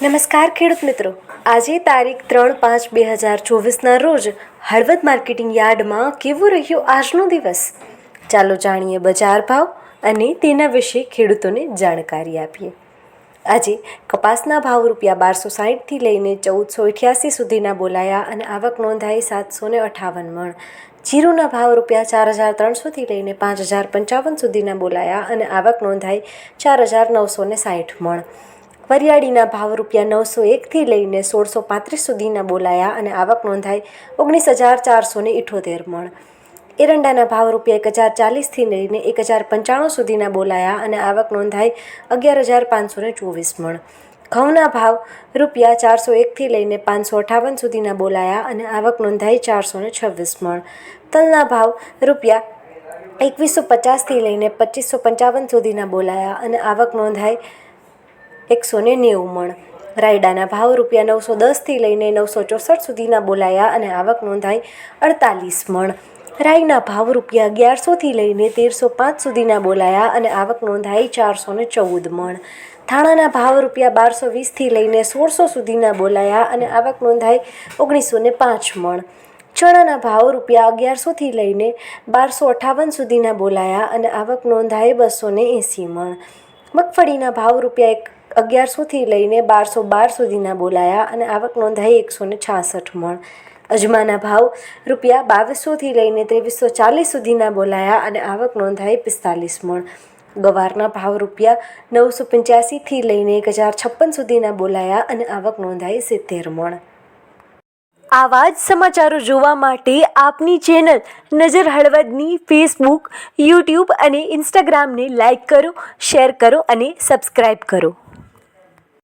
નમસ્કાર ખેડૂત મિત્રો. આજે તારીખ ત્રણ પાંચ બે હજાર ચોવીસના રોજ હળવદ માર્કેટિંગ યાર્ડમાં કેવો રહ્યો આજનો દિવસ? ચાલો જાણીએ બજાર ભાવ અને તેના વિશે ખેડૂતોને જાણકારી આપીએ. આજે કપાસના ભાવ રૂપિયા બારસો સાહીઠથી લઈને ચૌદસો અઠ્યાસી સુધીના બોલાયા અને આવક નોંધાઈ સાતસો ને અઠાવન મણ. જીરુના ભાવ રૂપિયા ચાર હજાર ત્રણસોથી લઈને પાંચ હજાર પંચાવન સુધીના બોલાયા અને આવક નોંધાઈ ચાર હજાર નવસો ને સાઠ મણ. વરિયાળીના ભાવ રૂપિયા નવસો એકથી લઈને સોળસો પાંત્રીસ સુધીના બોલાયા અને આવક નોંધાઈ ઓગણીસ હજાર ચારસો ને ઇઠોતેર મણ. એરંડાના ભાવ રૂપિયા એક હજાર ચાલીસથી લઈને એક હજાર પંચાણું સુધીના બોલાયા અને આવક નોંધાઈ અગિયાર હજાર પાંચસો ચોવીસ મણ. ઘઉંના ભાવ રૂપિયા ચારસો એકથી લઈને પાંચસો અઠાવન સુધીના બોલાયા અને આવક નોંધાઈ ચારસો છવ્વીસ મણ. તલના ભાવ રૂપિયા એકવીસો પચાસથી લઈને પચીસો પંચાવન સુધીના બોલાયા અને આવક નોંધાઈ એકસો ને નેવું મણ. રાયડાના ભાવ રૂપિયા નવસો દસથી લઈને નવસો ચોસઠ સુધીના બોલાયા અને આવક નોંધાઈ અડતાલીસ મણ. રાઈના ભાવ રૂપિયા અગિયારસોથી લઈને તેરસો પાંચ સુધીના બોલાયા અને આવક નોંધાઈ ચારસો ને ચૌદ મણ. ધાણાના ભાવ રૂપિયા બારસો વીસથી લઈને સોળસો સુધીના બોલાયા અને આવક નોંધાઈ ઓગણીસો ને પાંચ મણ. ચણાના ભાવ રૂપિયા અગિયારસોથી લઈને બારસો અઠાવન સુધીના બોલાયા અને આવક નોંધાઈ બસો ને એંસી મણ. મગફળીના ભાવ રૂપિયા એક અગિયારસોથી લઈને બારસો બાર સુધીના બોલાયા અને આવક નોંધાઈ એકસો ને છાસઠ મણ. અજમાના ભાવ રૂપિયા બાવીસોથી લઈને ત્રેવીસો ચાલીસ સુધીના બોલાયા અને આવક નોંધાઈ પિસ્તાલીસ મણ. ગવારના ભાવ રૂપિયા નવસો પંચ્યાસીથી લઈને એક હજાર છપ્પન સુધીના બોલાયા અને આવક નોંધાઈ સિત્તેર મણ. આવા જ સમાચારો જોવા માટે આપની ચેનલ નજર હળવદની ફેસબુક, યુટ્યુબ અને ઇન્સ્ટાગ્રામને લાઈક કરો, શેર કરો અને સબસ્ક્રાઈબ કરો.